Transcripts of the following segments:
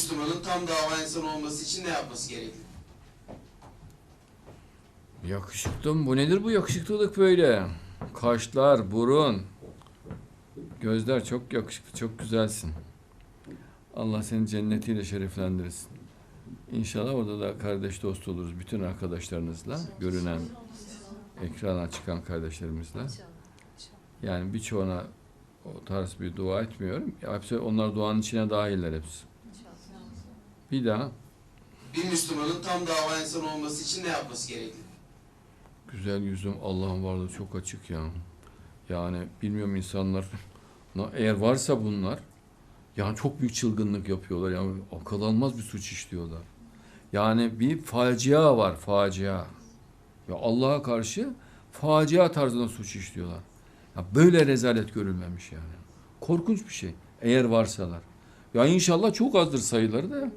Müslümanın tam dava insanı olması için ne yapması gerekir? Yakışıklım bu nedir bu yakışıklılık böyle? Kaşlar, burun, gözler çok yakışıklı, çok güzelsin. Allah seni cennetiyle şereflendirsin. İnşallah orada da kardeş dost oluruz bütün arkadaşlarınızla, görünen ekrana çıkan kardeşlerimizle. Yani birçoğuna o tarz bir dua etmiyorum. Hepsi onlar duanın içine dahiller hepsi. Bir daha Bir Müslümanın tam dava insanı olması için ne yapması gerekir? Güzel yüzüm Allah'ın varlığı çok açık ya. Yani bilmiyorum insanlar eğer varsa bunlar yani çok büyük çılgınlık yapıyorlar. Yani akıl almaz bir suç işliyorlar. Yani bir facia var facia. Ya Allah'a karşı facia tarzında suç işliyorlar. Ya böyle rezalet görülmemiş yani. Korkunç bir şey. Eğer varsalar. Ya inşallah çok azdır sayıları da.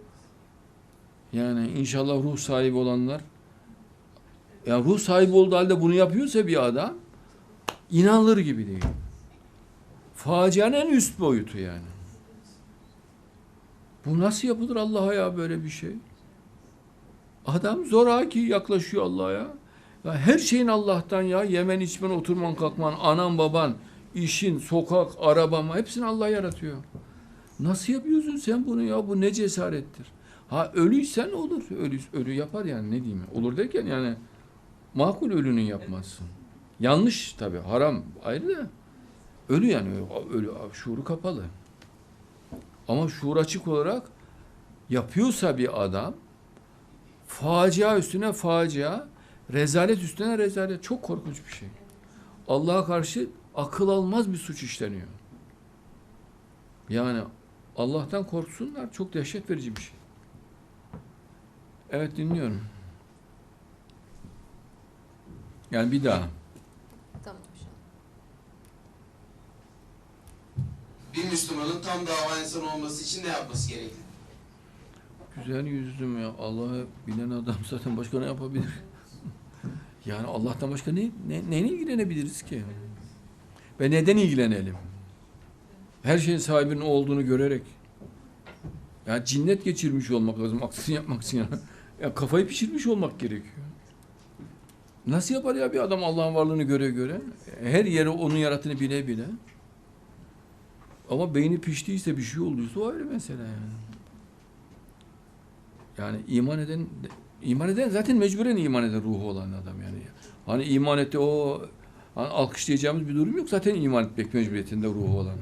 Yani inşallah ruh sahibi olanlar ya ruh sahibi olduğu halde bunu yapıyorsa bir adam inanılır gibi değil. Facianın en üst boyutu yani. Bu nasıl yapılır Allah'a ya böyle bir şey? Adam zoraki yaklaşıyor Allah'a ya. Her şeyin Allah'tan ya. Yemen, içmen, oturman, kalkman, anan, baban, işin, sokak, araban hepsini Allah yaratıyor. Nasıl yapıyorsun sen bunu ya? Bu ne cesarettir? Ha ölüysen olur. Ölü, ölü yapar yani ne diyeyim. Olur derken yani makul ölünün yapmazsın. Yanlış tabi haram ayrı da. Ölü yani ölü şuuru kapalı. Ama şuur açık olarak yapıyorsa bir adam facia üstüne facia, rezalet üstüne rezalet çok korkunç bir şey. Allah'a karşı akıl almaz bir suç işleniyor. Yani Allah'tan korksunlar çok dehşet verici bir şey. Evet dinliyorum. Yani bir daha. Tamam inşallah. Bir Müslümanın tam dava insanı olması için ne yapması gerekir? Güzel yüzlüm ya. Allah'ı bilen adam zaten başka ne yapabilir? Yani Allah'tan başka ne, ne neyle ilgilenebiliriz ki? Ve neden ilgilenelim? Her şeyin sahibinin olduğunu görerek. Ya cinnet geçirmiş olmak lazım aksini yapmak için ya. Ya kafayı pişirmiş olmak gerekiyor. Nasıl yapar ya bir adam Allah'ın varlığını göre göre? Her yeri onun yarattığını bile bile. Ama beyni piştiyse bir şey olduysa o ayrı mesele yani. Yani iman eden iman eden zaten mecburen iman eden ruhu olan adam yani. Hani iman etti o hani alkışlayacağımız bir durum yok zaten iman etmek mecburiyetinde ruhu olan.